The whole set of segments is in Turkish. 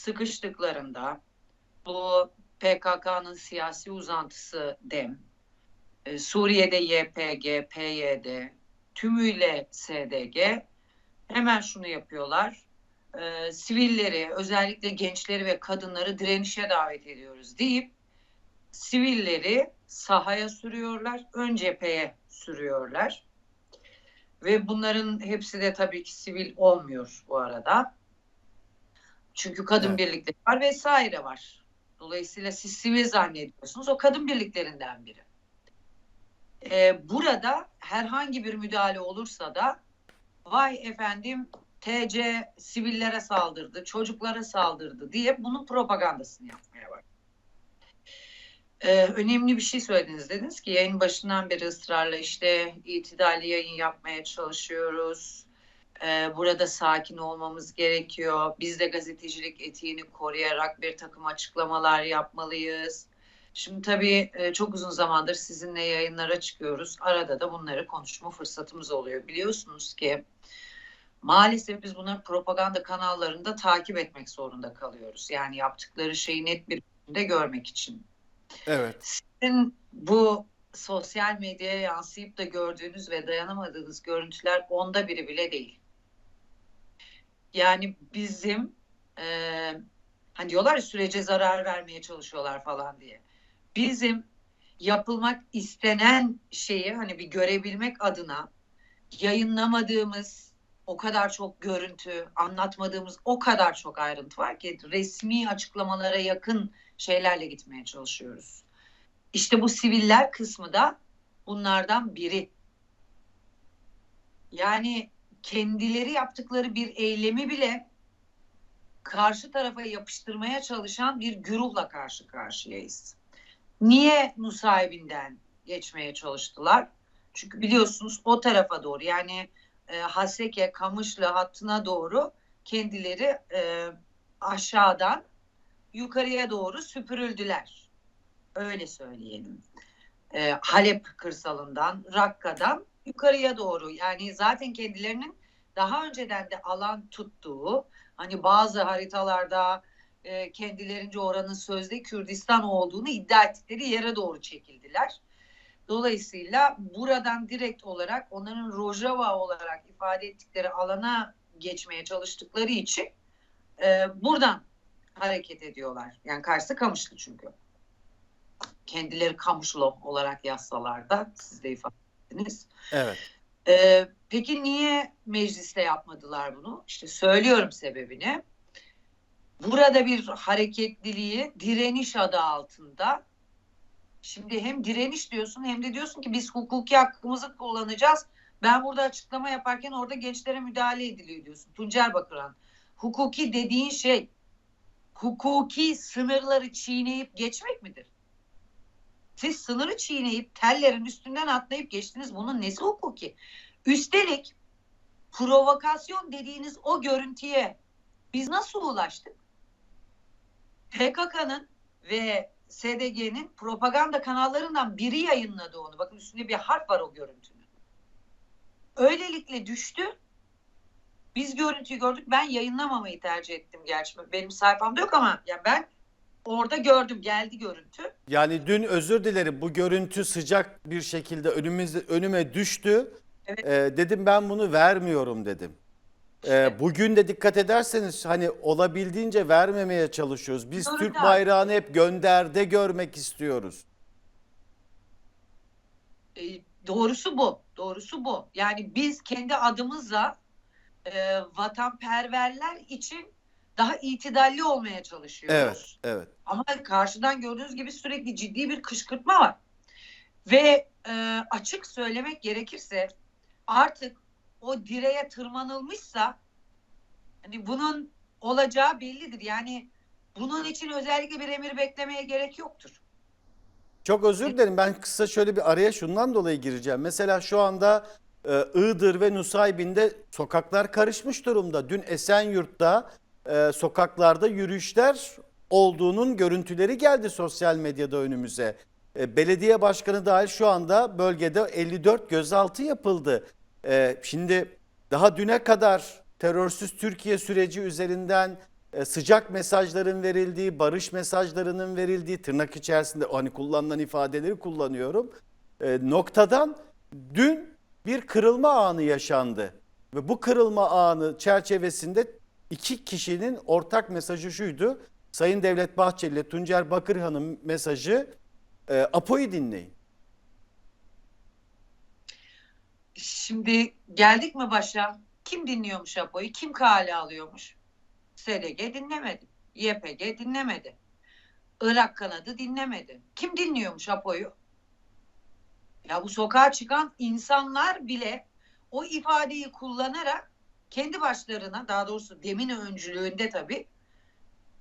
sıkıştıklarında bu PKK'nın siyasi uzantısı DEM, e, Suriye'de YPG, PYD, tümüyle SDG hemen şunu yapıyorlar. E, sivilleri, özellikle gençleri ve kadınları direnişe davet ediyoruz deyip sivilleri sahaya sürüyorlar, ön cepheye sürüyorlar. Ve bunların hepsi de tabii ki sivil olmuyor bu arada. Çünkü kadın Evet. birlikleri var vesaire var. Dolayısıyla siz sivil zannediyorsunuz. O kadın birliklerinden biri. Ee, burada herhangi bir müdahale olursa da vay efendim TC sivillere saldırdı, çocuklara saldırdı diye bunun propagandasını yapmaya var. Ee, önemli bir şey söylediniz. Dediniz ki yayın başından beri ısrarla işte itidalli yayın yapmaya çalışıyoruz. Ee, burada sakin olmamız gerekiyor. Biz de gazetecilik etiğini koruyarak bir takım açıklamalar yapmalıyız. Şimdi tabii e, çok uzun zamandır sizinle yayınlara çıkıyoruz. Arada da bunları konuşma fırsatımız oluyor. Biliyorsunuz ki maalesef biz bunları propaganda kanallarında takip etmek zorunda kalıyoruz. Yani yaptıkları şeyi net bir biçimde görmek için. Evet. Sizin bu sosyal medyaya yansıyıp da gördüğünüz ve dayanamadığınız görüntüler onda biri bile değil. Yani bizim e, hani diyorlar ya sürece zarar vermeye çalışıyorlar falan diye. Bizim yapılmak istenen şeyi hani bir görebilmek adına yayınlamadığımız o kadar çok görüntü, anlatmadığımız o kadar çok ayrıntı var ki resmi açıklamalara yakın şeylerle gitmeye çalışıyoruz. İşte bu siviller kısmı da bunlardan biri. Yani kendileri yaptıkları bir eylemi bile karşı tarafa yapıştırmaya çalışan bir güruhla karşı karşıyayız. Niye Nusaybin'den geçmeye çalıştılar? Çünkü biliyorsunuz o tarafa doğru yani e, Haseke, Kamışlı hattına doğru kendileri e, aşağıdan yukarıya doğru süpürüldüler. Öyle söyleyelim. E, Halep kırsalından, Rakka'dan yukarıya doğru. Yani zaten kendilerinin daha önceden de alan tuttuğu, hani bazı haritalarda e, kendilerince oranın sözde Kürdistan olduğunu iddia ettikleri yere doğru çekildiler. Dolayısıyla buradan direkt olarak onların Rojava olarak ifade ettikleri alana geçmeye çalıştıkları için e, buradan hareket ediyorlar. Yani karşısı Kamışlı çünkü. Kendileri Kamışlı olarak yazsalar da siz de ifade ettiniz. Evet. Ee, peki niye mecliste yapmadılar bunu? İşte söylüyorum sebebini. Burada bir hareketliliği direniş adı altında şimdi hem direniş diyorsun hem de diyorsun ki biz hukuki hakkımızı kullanacağız. Ben burada açıklama yaparken orada gençlere müdahale ediliyor diyorsun. Tuncer Bakıran. Hukuki dediğin şey hukuki sınırları çiğneyip geçmek midir? Siz sınırı çiğneyip tellerin üstünden atlayıp geçtiniz. Bunun nesi hukuki? Üstelik provokasyon dediğiniz o görüntüye biz nasıl ulaştık? PKK'nın ve SDG'nin propaganda kanallarından biri yayınladı onu. Bakın üstünde bir harf var o görüntünün. Öylelikle düştü. Biz görüntüyü gördük. Ben yayınlamamayı tercih ettim gerçi. Benim sayfamda yok ama ya ben orada gördüm. Geldi görüntü. Yani dün özür dilerim bu görüntü sıcak bir şekilde önümüzde önüme düştü. Evet. Ee, dedim ben bunu vermiyorum dedim. Ee, bugün de dikkat ederseniz hani olabildiğince vermemeye çalışıyoruz. Biz Doğru Türk bayrağını hep gönderde görmek istiyoruz. E, doğrusu bu. Doğrusu bu. Yani biz kendi adımızla e, vatanperverler için daha itidalli olmaya çalışıyoruz. Evet, evet. Ama karşıdan gördüğünüz gibi sürekli ciddi bir kışkırtma var. Ve e, açık söylemek gerekirse artık o direğe tırmanılmışsa hani bunun olacağı bellidir. Yani bunun için özellikle bir emir beklemeye gerek yoktur. Çok özür dilerim. Ben kısa şöyle bir araya şundan dolayı gireceğim. Mesela şu anda e, Iğdır ve Nusaybin'de sokaklar karışmış durumda. Dün Esenyurt'ta e, sokaklarda yürüyüşler olduğunun görüntüleri geldi sosyal medyada önümüze. E, belediye başkanı dahil şu anda bölgede 54 gözaltı yapıldı. E, şimdi daha düne kadar terörsüz Türkiye süreci üzerinden e, sıcak mesajların verildiği, barış mesajlarının verildiği tırnak içerisinde hani kullanılan ifadeleri kullanıyorum. E, noktadan dün bir kırılma anı yaşandı. Ve bu kırılma anı çerçevesinde iki kişinin ortak mesajı şuydu. Sayın Devlet Bahçeli ile Tuncer Bakırhan'ın mesajı e, Apo'yu dinleyin. Şimdi geldik mi başa? Kim dinliyormuş Apo'yu? Kim kale alıyormuş? SDG dinlemedi. YPG dinlemedi. Irak kanadı dinlemedi. Kim dinliyormuş Apo'yu? Ya bu sokağa çıkan insanlar bile o ifadeyi kullanarak kendi başlarına daha doğrusu demin öncülüğünde tabii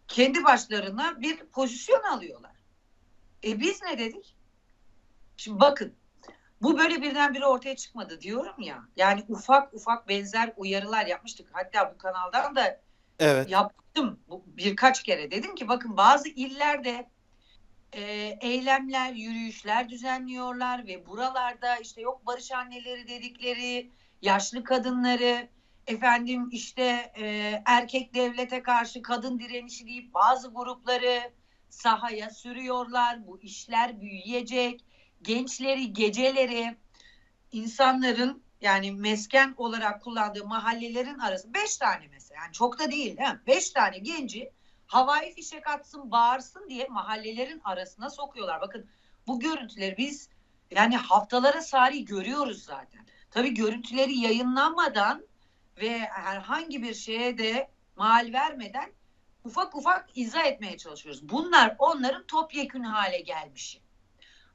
kendi başlarına bir pozisyon alıyorlar. E biz ne dedik? Şimdi bakın bu böyle birdenbire ortaya çıkmadı diyorum ya. Yani ufak ufak benzer uyarılar yapmıştık. Hatta bu kanaldan da Evet. yaptım bu, birkaç kere. Dedim ki bakın bazı illerde e, eylemler, yürüyüşler düzenliyorlar ve buralarda işte yok barış anneleri dedikleri yaşlı kadınları efendim işte e, erkek devlete karşı kadın direnişi deyip bazı grupları sahaya sürüyorlar. Bu işler büyüyecek. Gençleri geceleri insanların yani mesken olarak kullandığı mahallelerin arası beş tane mesela yani çok da değil değil mi? Beş tane genci havai fişek atsın bağırsın diye mahallelerin arasına sokuyorlar. Bakın bu görüntüleri biz yani haftalara sari görüyoruz zaten. Tabii görüntüleri yayınlanmadan ve herhangi bir şeye de mal vermeden ufak ufak izah etmeye çalışıyoruz. Bunlar onların topyekün hale gelmişi.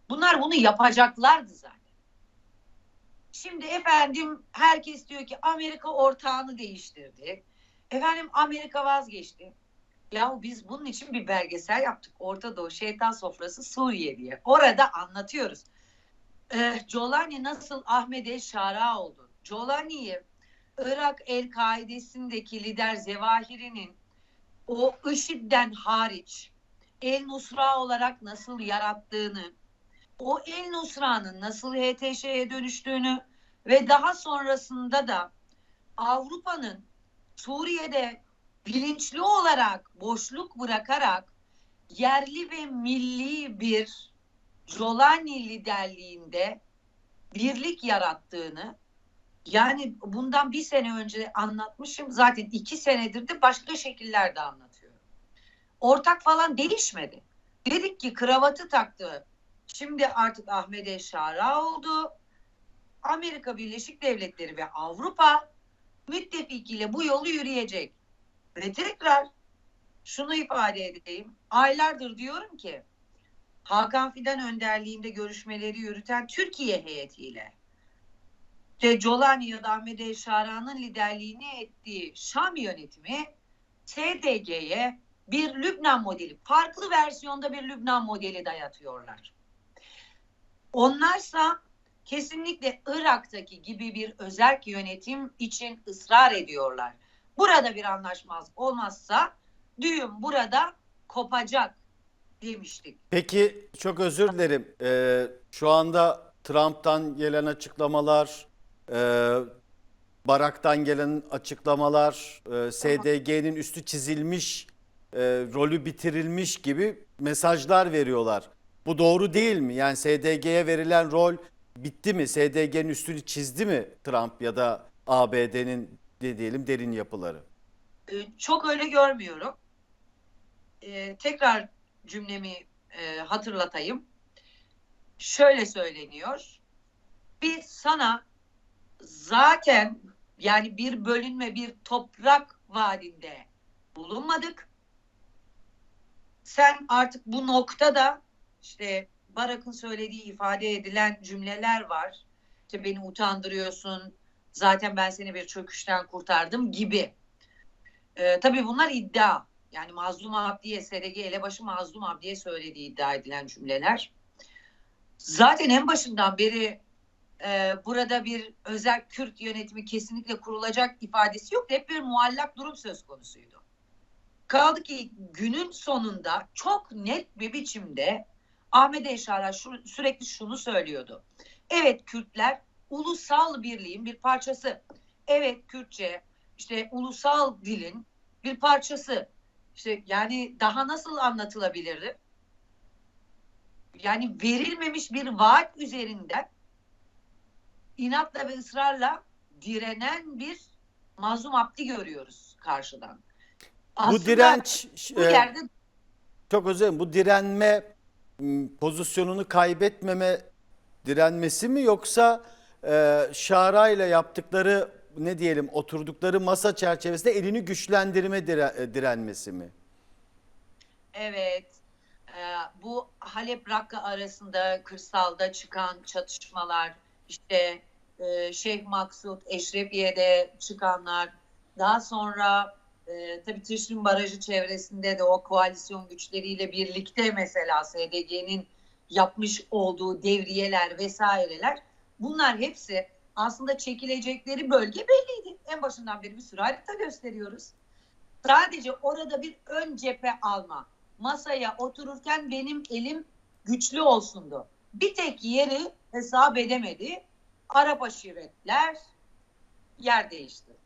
Bunlar bunu yapacaklardı zaten. Şimdi efendim herkes diyor ki Amerika ortağını değiştirdi. Efendim Amerika vazgeçti. Ya biz bunun için bir belgesel yaptık. Orta Doğu Şeytan Sofrası Suriye diye. Orada anlatıyoruz. Ee, Jolani nasıl Ahmet Şara oldu? Jolani'yi Irak El-Kaide'sindeki lider Zevahiri'nin o IŞİD'den hariç El Nusra olarak nasıl yarattığını, o El Nusra'nın nasıl HTŞ'ye dönüştüğünü ve daha sonrasında da Avrupa'nın Suriye'de bilinçli olarak boşluk bırakarak yerli ve milli bir Jolani liderliğinde birlik yarattığını yani bundan bir sene önce anlatmışım zaten iki senedir de başka şekillerde anlatıyorum. Ortak falan değişmedi. Dedik ki kravatı taktı. Şimdi artık Ahmet Eşara oldu. Amerika Birleşik Devletleri ve Avrupa müttefikiyle bu yolu yürüyecek. Ve tekrar şunu ifade edeyim. Aylardır diyorum ki Hakan Fidan önderliğinde görüşmeleri yürüten Türkiye heyetiyle işte Colani ya da Ahmet Eşara'nın liderliğini ettiği Şam yönetimi SDG'ye bir Lübnan modeli, farklı versiyonda bir Lübnan modeli dayatıyorlar. Onlarsa kesinlikle Irak'taki gibi bir özerk yönetim için ısrar ediyorlar. Burada bir anlaşmazlık olmazsa düğün burada kopacak demiştik. Peki çok özür dilerim. Ee, şu anda Trump'tan gelen açıklamalar, e, Barak'tan gelen açıklamalar, e, SDG'nin üstü çizilmiş, e, rolü bitirilmiş gibi mesajlar veriyorlar. Bu doğru değil mi? Yani SDG'ye verilen rol bitti mi? SDG'nin üstünü çizdi mi Trump ya da ABD'nin de diyelim derin yapıları? Ee, çok öyle görmüyorum. Ee, tekrar cümlemi e, hatırlatayım. Şöyle söyleniyor. Biz sana zaten yani bir bölünme bir toprak vaadinde bulunmadık. Sen artık bu noktada işte Barak'ın söylediği ifade edilen cümleler var. İşte beni utandırıyorsun. Zaten ben seni bir çöküşten kurtardım gibi. Ee, tabii bunlar iddia. Yani Mazlum Abdi'ye, SDG elebaşı Mazlum Abdi'ye söylediği iddia edilen cümleler. Zaten en başından beri e, burada bir özel Kürt yönetimi kesinlikle kurulacak ifadesi yok. Hep bir muallak durum söz konusuydu. Kaldı ki günün sonunda çok net bir biçimde Ahmet Eşara şu, sürekli şunu söylüyordu. Evet Kürtler ulusal birliğin bir parçası. Evet Kürtçe işte ulusal dilin bir parçası. İşte yani daha nasıl anlatılabilirdi? Yani verilmemiş bir vaat üzerinden inatla ve ısrarla direnen bir mazlum abdi görüyoruz karşıdan. Bu Aslında direnç bu e, yerde çok özür. Bu direnme pozisyonunu kaybetmeme direnmesi mi yoksa e, şarayla yaptıkları ne diyelim oturdukları masa çerçevesinde elini güçlendirme dire- e, direnmesi mi? Evet. Ee, bu Halep Rakka arasında kırsalda çıkan çatışmalar, işte e, Şeyh Maksut, Eşrefiye'de çıkanlar, daha sonra e, tabii Tışrin Barajı çevresinde de o koalisyon güçleriyle birlikte mesela SDG'nin yapmış olduğu devriyeler vesaireler bunlar hepsi aslında çekilecekleri bölge belliydi. En başından beri bir sürü harita gösteriyoruz. Sadece orada bir ön cephe alma masaya otururken benim elim güçlü olsundu. Bir tek yeri hesap edemedi. Arap aşiretler yer değiştirdi.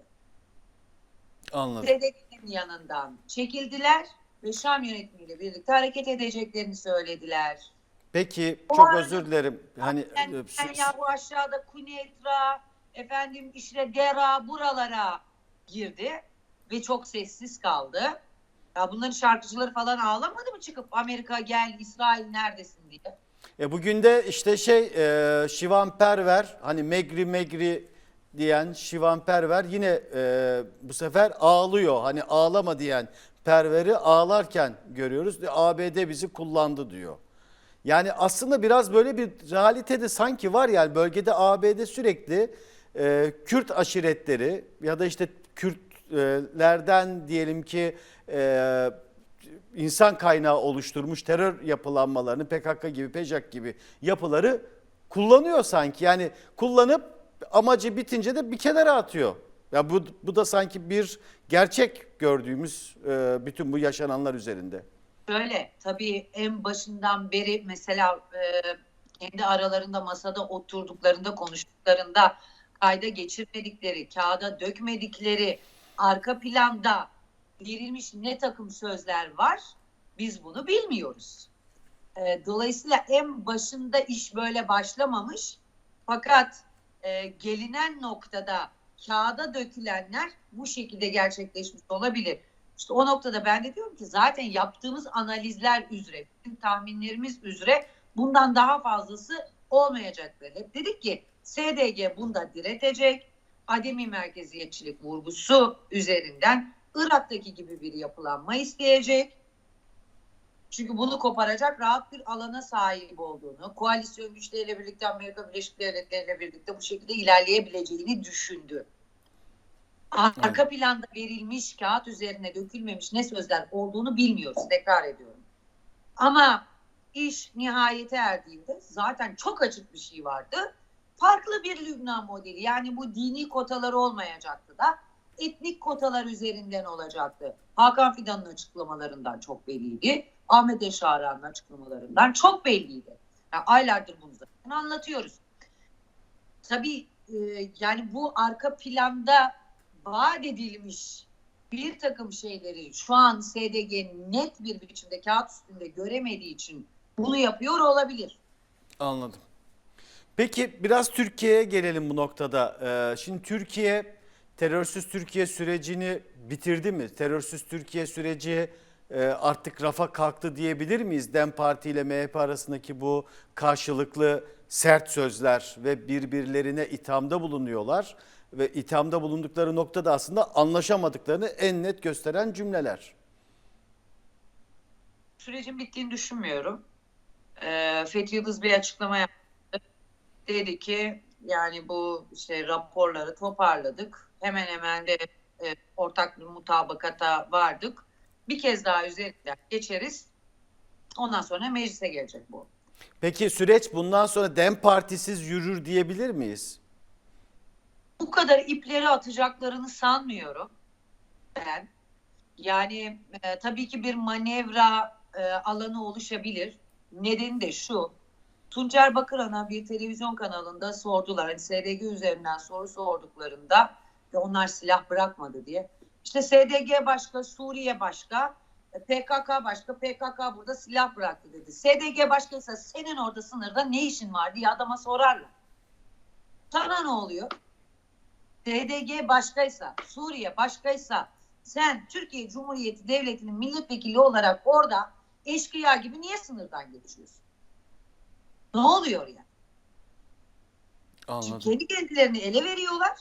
Anladım. SDG'nin yanından çekildiler ve Şam yönetimiyle birlikte hareket edeceklerini söylediler. Peki O çok özür dilerim. Hani Yani, e, yani ya bu aşağıda Kunetra, efendim işte Dera buralara girdi ve çok sessiz kaldı. Ya bunların şarkıcıları falan ağlamadı mı çıkıp Amerika gel İsrail neredesin diye. E bugün de işte şey e, Şivan Perver hani Megri Megri diyen Şivan Perver yine e, bu sefer ağlıyor. Hani ağlama diyen Perver'i ağlarken görüyoruz. E, ABD bizi kullandı diyor. Yani aslında biraz böyle bir realitede sanki var yani bölgede ABD sürekli e, Kürt aşiretleri ya da işte Kürtlerden diyelim ki e, insan kaynağı oluşturmuş terör yapılanmalarını PKK gibi PJAK gibi yapıları kullanıyor sanki. Yani kullanıp amacı bitince de bir kenara atıyor. Ya bu, bu da sanki bir gerçek gördüğümüz e, bütün bu yaşananlar üzerinde. Şöyle tabii en başından beri mesela e, kendi aralarında masada oturduklarında konuştuklarında kayda geçirmedikleri, kağıda dökmedikleri, arka planda verilmiş ne takım sözler var biz bunu bilmiyoruz. E, dolayısıyla en başında iş böyle başlamamış fakat e, gelinen noktada kağıda dökülenler bu şekilde gerçekleşmiş olabilir. İşte o noktada ben de diyorum ki zaten yaptığımız analizler üzere, bizim tahminlerimiz üzere bundan daha fazlası olmayacaktır. Hep dedik ki SDG bunda diretecek, ademi merkeziyetçilik vurgusu üzerinden Irak'taki gibi bir yapılanma isteyecek. Çünkü bunu koparacak rahat bir alana sahip olduğunu, koalisyon güçleriyle birlikte Amerika Birleşik Devletleri ile birlikte bu şekilde ilerleyebileceğini düşündü. Arka planda verilmiş kağıt üzerine dökülmemiş ne sözler olduğunu bilmiyoruz. Tekrar ediyorum. Ama iş nihayete erdiğinde zaten çok açık bir şey vardı. Farklı bir Lübnan modeli yani bu dini kotalar olmayacaktı da etnik kotalar üzerinden olacaktı. Hakan Fidan'ın açıklamalarından çok belliydi. Ahmet Eşara'nın açıklamalarından çok belliydi. Yani aylardır bunu zaten anlatıyoruz. Tabii e, yani bu arka planda vaat edilmiş bir takım şeyleri şu an SDG net bir biçimde kağıt üstünde göremediği için bunu yapıyor olabilir. Anladım. Peki biraz Türkiye'ye gelelim bu noktada. Ee, şimdi Türkiye terörsüz Türkiye sürecini bitirdi mi? Terörsüz Türkiye süreci e, artık rafa kalktı diyebilir miyiz? DEM Parti ile MHP arasındaki bu karşılıklı sert sözler ve birbirlerine ithamda bulunuyorlar ve ithamda bulundukları noktada aslında anlaşamadıklarını en net gösteren cümleler. Sürecin bittiğini düşünmüyorum. Ee, Fethi Yıldız bir açıklama yaptı. Dedi ki yani bu işte raporları toparladık. Hemen hemen de e, ortak bir mutabakata vardık. Bir kez daha üzerinden geçeriz. Ondan sonra meclise gelecek bu. Peki süreç bundan sonra DEM Partisiz yürür diyebilir miyiz? bu kadar ipleri atacaklarını sanmıyorum ben. Yani e, tabii ki bir manevra e, alanı oluşabilir. Nedeni de şu. Tuncer Bakıran'a bir televizyon kanalında sordular. Hani SDG üzerinden soru sorduklarında ve onlar silah bırakmadı diye. İşte SDG başka, Suriye başka. PKK başka, PKK burada silah bıraktı dedi. SDG başkaysa senin orada sınırda ne işin var diye adama sorarlar. Sana ne oluyor? SDG başkaysa, Suriye başkaysa sen Türkiye Cumhuriyeti Devleti'nin milletvekili olarak orada eşkıya gibi niye sınırdan geçiyorsun? Ne oluyor yani? Anladım. kendi kendilerini ele veriyorlar.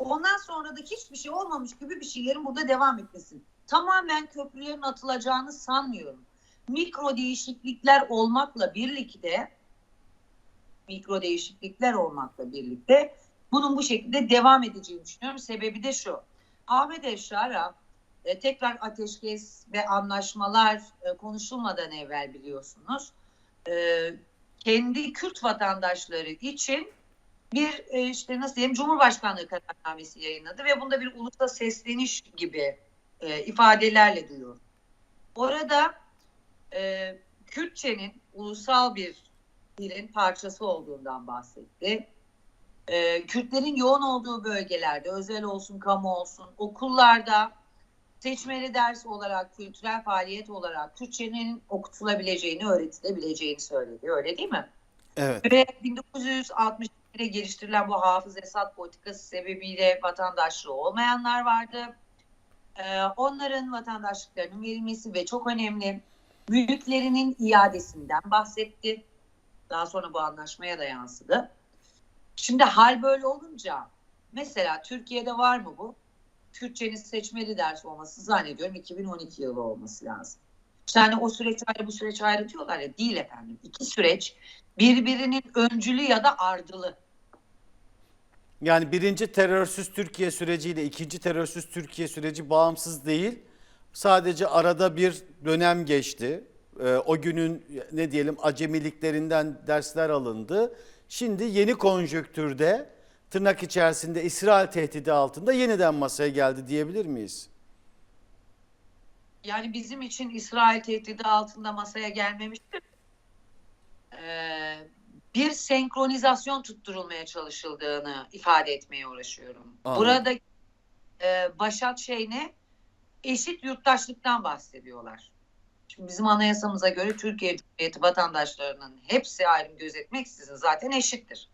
Ondan sonra da hiçbir şey olmamış gibi bir şeylerin burada devam etmesi. Tamamen köprülerin atılacağını sanmıyorum. Mikro değişiklikler olmakla birlikte mikro değişiklikler olmakla birlikte bunun bu şekilde devam edeceğini düşünüyorum. Sebebi de şu. Ahmet Eşar'a e, tekrar ateşkes ve anlaşmalar e, konuşulmadan evvel biliyorsunuz e, kendi Kürt vatandaşları için bir e, işte nasıl diyeyim Cumhurbaşkanlığı kararnamesi yayınladı ve bunda bir ulusa sesleniş gibi e, ifadelerle duyuyor. Orada e, Kürtçenin ulusal bir dilin parçası olduğundan bahsetti. E, Kürtlerin yoğun olduğu bölgelerde özel olsun kamu olsun okullarda seçmeli ders olarak kültürel faaliyet olarak Kürtçenin okutulabileceğini öğretilebileceğini söyledi. Öyle değil mi? Evet. Ve 1961'de geliştirilen bu hafız Esad politikası sebebiyle vatandaşlığı olmayanlar vardı. Ee, onların vatandaşlıklarının verilmesi ve çok önemli mülklerinin iadesinden bahsetti. Daha sonra bu anlaşmaya da yansıdı. Şimdi hal böyle olunca mesela Türkiye'de var mı bu? Kürtçenin seçmeli ders olması zannediyorum 2012 yılı olması lazım. İşte hani o süreç ayrı bu süreç ayrı diyorlar ya değil efendim. İki süreç birbirinin öncülü ya da ardılı. Yani birinci terörsüz Türkiye süreciyle ikinci terörsüz Türkiye süreci bağımsız değil. Sadece arada bir dönem geçti. Ee, o günün ne diyelim acemiliklerinden dersler alındı. Şimdi yeni konjöktürde tırnak içerisinde İsrail tehdidi altında yeniden masaya geldi diyebilir miyiz? Yani bizim için İsrail tehdidi altında masaya gelmemiştir. Ee, bir senkronizasyon tutturulmaya çalışıldığını ifade etmeye uğraşıyorum. Anladım. Burada e, başat şey ne? Eşit yurttaşlıktan bahsediyorlar. Şimdi bizim anayasamıza göre Türkiye Cumhuriyeti vatandaşlarının hepsi ayrım gözetmeksizin zaten eşittir.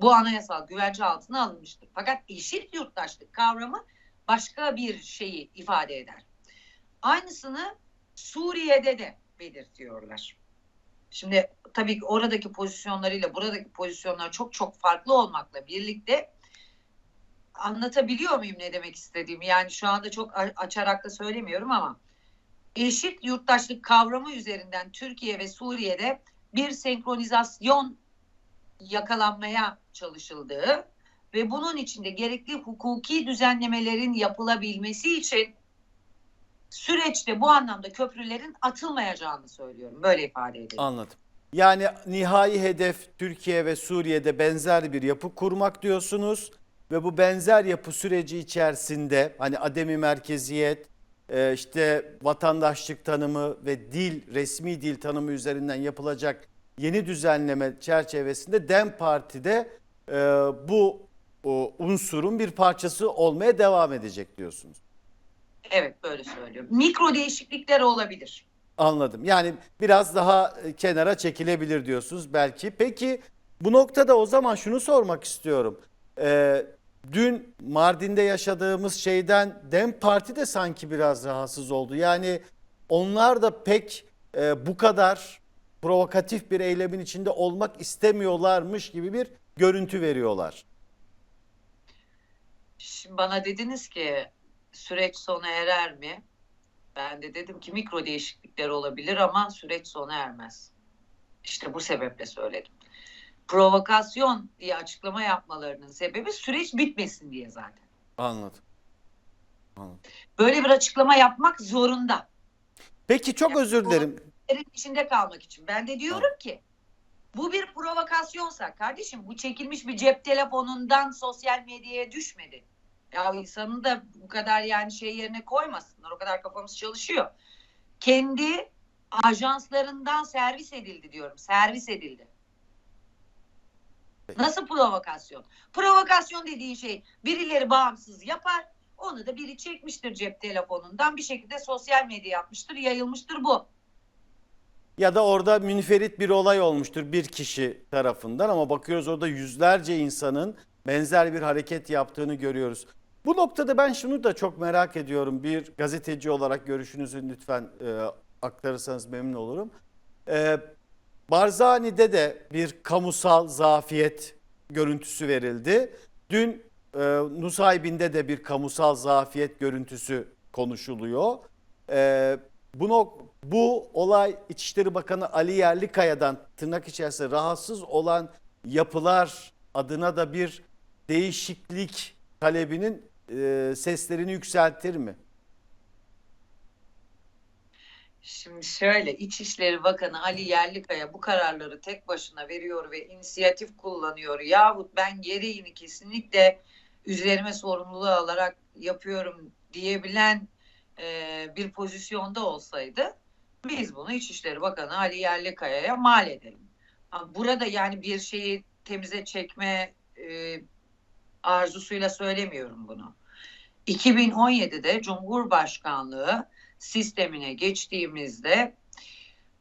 Bu anayasal güvence altına alınmıştır. Fakat eşit yurttaşlık kavramı başka bir şeyi ifade eder. Aynısını Suriye'de de belirtiyorlar. Şimdi tabii ki oradaki pozisyonlarıyla buradaki pozisyonlar çok çok farklı olmakla birlikte anlatabiliyor muyum ne demek istediğimi? Yani şu anda çok açarak da söylemiyorum ama eşit yurttaşlık kavramı üzerinden Türkiye ve Suriye'de bir senkronizasyon yakalanmaya çalışıldığı ve bunun içinde gerekli hukuki düzenlemelerin yapılabilmesi için süreçte bu anlamda köprülerin atılmayacağını söylüyorum. Böyle ifade edeyim. Anladım. Yani nihai hedef Türkiye ve Suriye'de benzer bir yapı kurmak diyorsunuz ve bu benzer yapı süreci içerisinde hani ademi merkeziyet, e, işte vatandaşlık tanımı ve dil, resmi dil tanımı üzerinden yapılacak yeni düzenleme çerçevesinde DEM Parti'de e, bu unsurun bir parçası olmaya devam edecek diyorsunuz. Evet böyle söylüyorum. Mikro değişiklikler olabilir. Anladım. Yani biraz daha e, kenara çekilebilir diyorsunuz belki. Peki bu noktada o zaman şunu sormak istiyorum. Ee, dün Mardin'de yaşadığımız şeyden Dem Parti de sanki biraz rahatsız oldu. Yani onlar da pek e, bu kadar provokatif bir eylemin içinde olmak istemiyorlarmış gibi bir görüntü veriyorlar. Şimdi bana dediniz ki süreç sona erer mi? Ben de dedim ki mikro değişiklikler olabilir ama süreç sona ermez. İşte bu sebeple söyledim. Provokasyon diye açıklama yapmalarının sebebi süreç bitmesin diye zaten. Anladım. Anladım. Böyle bir açıklama yapmak zorunda. Peki çok özür dilerim. İçinde kalmak için. Ben de diyorum ki bu bir provokasyonsa kardeşim bu çekilmiş bir cep telefonundan sosyal medyaya düşmedi. Ya insanın da bu kadar yani şey yerine koymasınlar. O kadar kafamız çalışıyor. Kendi ajanslarından servis edildi diyorum. Servis edildi. Nasıl provokasyon? Provokasyon dediğin şey birileri bağımsız yapar. Onu da biri çekmiştir cep telefonundan bir şekilde sosyal medya yapmıştır, yayılmıştır bu. Ya da orada münferit bir olay olmuştur bir kişi tarafından ama bakıyoruz orada yüzlerce insanın benzer bir hareket yaptığını görüyoruz. Bu noktada ben şunu da çok merak ediyorum. Bir gazeteci olarak görüşünüzü lütfen e, aktarırsanız memnun olurum. E, Barzani'de de bir kamusal zafiyet görüntüsü verildi. Dün e, Nusaybin'de de bir kamusal zafiyet görüntüsü konuşuluyor. E, bu, bu olay İçişleri Bakanı Ali Yerlikaya'dan tırnak içerisinde rahatsız olan yapılar adına da bir değişiklik talebinin e, seslerini yükseltir mi? Şimdi şöyle İçişleri Bakanı Ali Yerlikaya bu kararları tek başına veriyor ve inisiyatif kullanıyor. Yahut ben gereğini kesinlikle üzerime sorumluluğu alarak yapıyorum diyebilen e, bir pozisyonda olsaydı biz bunu İçişleri Bakanı Ali Yerlikaya'ya mal edelim. Burada yani bir şeyi temize çekme e, arzusuyla söylemiyorum bunu. 2017'de Cumhurbaşkanlığı sistemine geçtiğimizde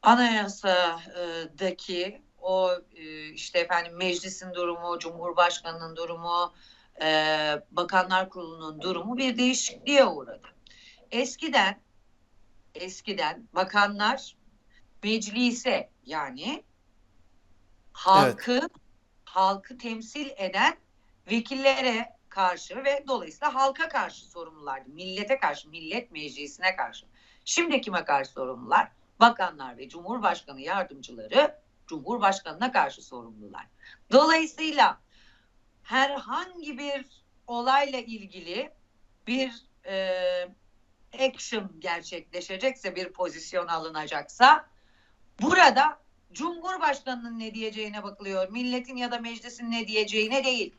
anayasadaki o e, işte efendim meclisin durumu, cumhurbaşkanının durumu, e, bakanlar kurulunun durumu bir değişikliğe uğradı. Eskiden eskiden bakanlar meclise yani halkı halkı temsil eden vekillere karşı ve dolayısıyla halka karşı sorumlulardı. Millete karşı, millet meclisine karşı. Şimdi kime karşı sorumlular? Bakanlar ve Cumhurbaşkanı yardımcıları Cumhurbaşkanına karşı sorumlular. Dolayısıyla herhangi bir olayla ilgili bir e, action gerçekleşecekse, bir pozisyon alınacaksa burada Cumhurbaşkanının ne diyeceğine bakılıyor. Milletin ya da meclisin ne diyeceğine değil.